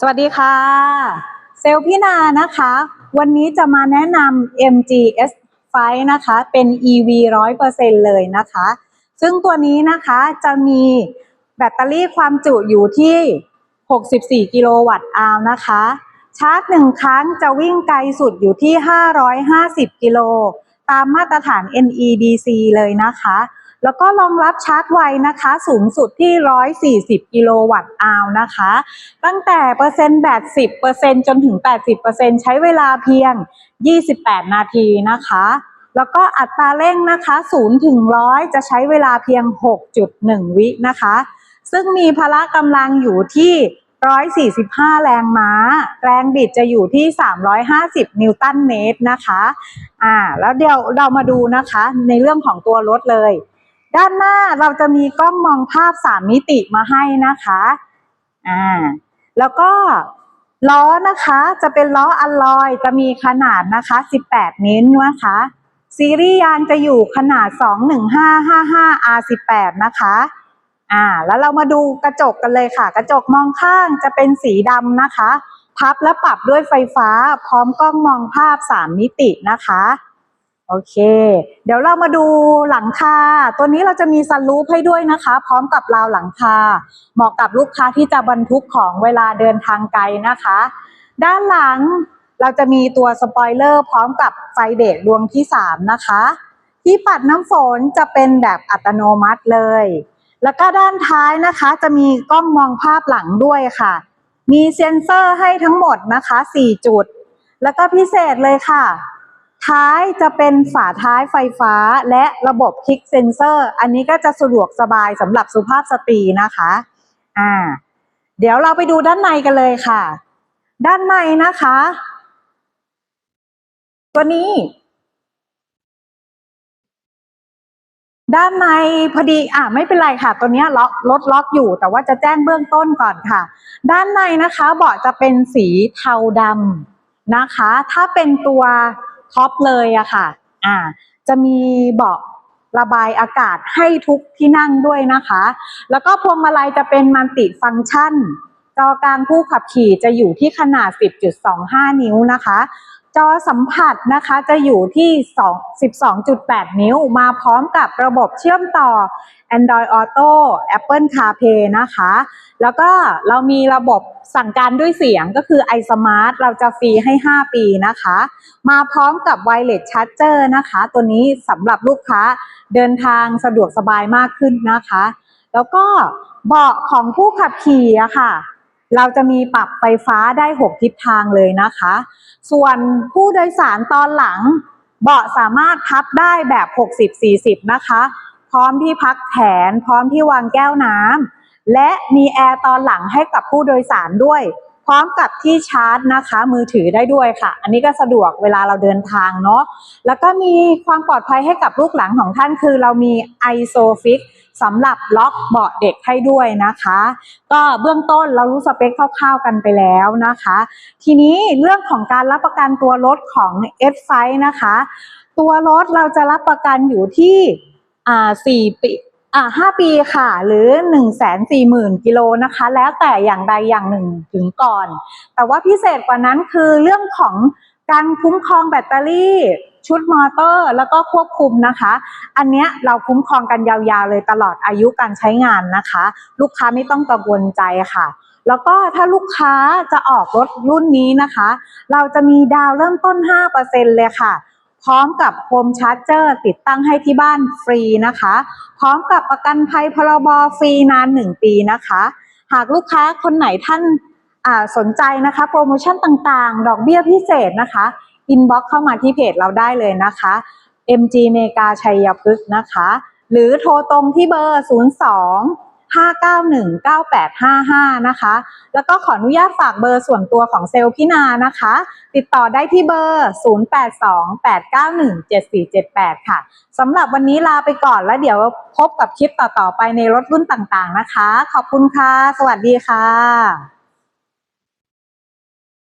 สวัสดีค่ะ เซลพี่นานะคะ วันนี้จะมาแนะนำ MGS 5นะคะ เป็น EV 100%เลยนะคะ ซึ่งตัวนี้นะคะจะมีแบตเตอรี่ความจุอยู่ที่ 64 กิโลวัตต์อาวนะคะ ชาร์จหนึ่งครั้งจะวิ่งไกลสุดอยู่ที่ 550 กิโล ตามมาตรฐาน NEDC เลยนะคะ แล้วก็รองรับชาร์จไวนะคะ สูงสุดที่ 140 กิโลวัตต์อาวนะคะ ตั้งแต่เปอร์เซ็นต์แบต10เปอร์เซ็นจนถึง 80เปอร์เซ็นใช้เวลาเพียง 28 นาทีนะคะ แล้วก็อัตราเร่งนะคะ0ถึง100 จะใช้เวลาเพียง 6.1 วินะคะ ซึ่งมีพละกำลังอยู่ที่145 แรงม้า แรงบิดจะอยู่ที่ 350 นิวตันเมตรนะคะ อ่า แล้วเดี๋ยวเรามาดูนะคะ ในเรื่องของตัวรถเลย ด้านหน้าเราจะมีกล้องมองภาพ3มิติมาให้นะคะอ่าแล้วก็ล้อนะคะจะเป็นล้ออัลลอยจะมีขนาดนะคะ 18 นิ้วนะคะ ซีรีส์ยางจะอยู่ขนาด 21555 R18 นะคะอ่าแล้วเรามาดูกระจกกันเลยค่ะ กระจกมองข้างจะเป็นสีดำนะคะ พับและปรับด้วยไฟฟ้าพร้อมกล้องมองภาพ 3 มิตินะคะ โอเค เดี๋ยวเรามาดูหลังคา ตัวนี้เราจะมีซันรูฟให้ด้วยนะคะ พร้อมกับราวหลังคา เหมาะกับลูกค้าที่จะบรรทุกของเวลาเดินทางไกลนะคะ ด้านหลังเราจะมีตัวสปอยเลอร์พร้อมกับไฟเบรดวงที่ 3 นะคะ ที่ปัดน้ำฝนจะเป็นแบบอัตโนมัติเลย แล้วก็ด้านท้ายนะคะ จะมีกล้องมองภาพหลังด้วยค่ะ มีเซ็นเซอร์ให้ทั้งหมดนะคะ 4 จุด แล้วก็พิเศษเลยค่ะ ท้ายจะเป็นฝาท้ายไฟฟ้าและระบบคลิกเซนเซอร์ อันนี้ก็จะสะดวกสบายสำหรับสุภาพสตรีนะคะ อ่า เดี๋ยวเราไปดูด้านในกันเลยค่ะ ด้านในนะคะ ตัวนี้ ด้านในพอดี อะไม่เป็นไรค่ะ ตัวเนี้ยล็อกรถล็อกอยู่ แต่ว่าจะแจ้งเบื้องต้นก่อนค่ะ ด้านในนะคะ เบาะจะเป็นสีเทาดำนะคะ ถ้าเป็นตัว ท็อปเลยอะค่ะ อ่า จะมีเบาะระบายอากาศให้ทุกที่นั่งด้วยนะคะ แล้วก็พวงมาลัยจะเป็นมัลติฟังก์ชัน จอกลางผู้ขับขี่จะอยู่ที่ขนาด 10.25 นิ้วนะคะ จอสัมผัสนะคะจะอยู่ที่2 12.8 นิ้ว มาพร้อมกับระบบเชื่อมต่อ Android Auto Apple CarPlay นะคะ แล้วก็เรามีระบบสั่งการด้วยเสียงก็คือ iSmart เราจะฟรีให้ 5 ปีนะคะ มาพร้อมกับ Wireless Charger นะคะ ตัวนี้สำหรับลูกค้าเดินทางสะดวกสบายมากขึ้นนะคะ แล้วก็เบาะของผู้ขับขี่อะค่ะ เราจะมีปรับไฟฟ้าได้ 6 ทิศทางเลยนะคะ ส่วนผู้โดยสารตอนหลังเบาะสามารถพับได้แบบ 60-40 นะคะ ร้อมที่พักแขน พร้อมที่วางแก้วน้ำและมีแอร์ตอนหลังให้กับผู้โดยสารด้วย พร้อมกับที่ชาร์จนะคะ มือถือได้ด้วยค่ะ อันนี้ก็สะดวกเวลาเราเดินทางเนาะแล้วก็มีความปลอดภัยให้กับลูกหลังของท่านคือเรามี ISOFIX สำหรับล็อกเบาะเด็กให้ด้วยนะคะ ก็เบื้องต้นเรารู้สเปคคร่าวๆกันไปแล้วนะคะ ทีนี้เรื่องของการรับประกันตัวรถของ s อนะคะ ตัวรถเราจะรับประกันอยู่ที่ อ่าสี่ปีอ่าห้าปีค่ะ หรือหนึ่งแสนสี่หมื่นกิโลนะคะ แล้วแต่อย่างใดอย่างหนึ่งถึงก่อน แต่ว่าพิเศษกว่านั้นคือเรื่องของการคุ้มครองแบตเตอรี่ชุดมอเตอร์แล้วก็ควบคุมนะคะ อันเนี้ยเราคุ้มครองกันยาวๆเลยตลอดอายุการใช้งานนะคะ ลูกค้าไม่ต้องกังวลใจค่ะ แล้วก็ถ้าลูกค้าจะออกรถรุ่นนี้นะคะ เราจะมีดาวเริ่มต้น 5%เลยค่ะ พร้อมกับโฮมชาร์จเจอร์ติดตั้งให้ที่บ้านฟรีนะคะ พร้อมกับประกันภัยพรบฟรีนาน 1 ปีนะคะ หากลูกค้าคนไหนท่านาสนใจนะคะ โปรโมชั่นต่างๆ ดอกเบี้ยพิเศษนะคะอินบ็อกเข้ามาที่เพจเราได้เลยนะคะ MG เมกาชัยพฤกษ์นะคะ หรือโทรตรงที่เบอร์ 02 591 9855 นะคะ แล้วก็ขออนุญาตฝากเบอร์ส่วนตัวของเซลล์พินานะคะ ติดต่อได้ที่เบอร์ 0828917478 ค่ะสำหรับวันนี้ลาไปก่อนแล้วเดี๋ยวพบกับคลิปต่อๆไปในรถรุ่นต่างๆนะคะ ขอบคุณค่ะ สวัสดีค่ะ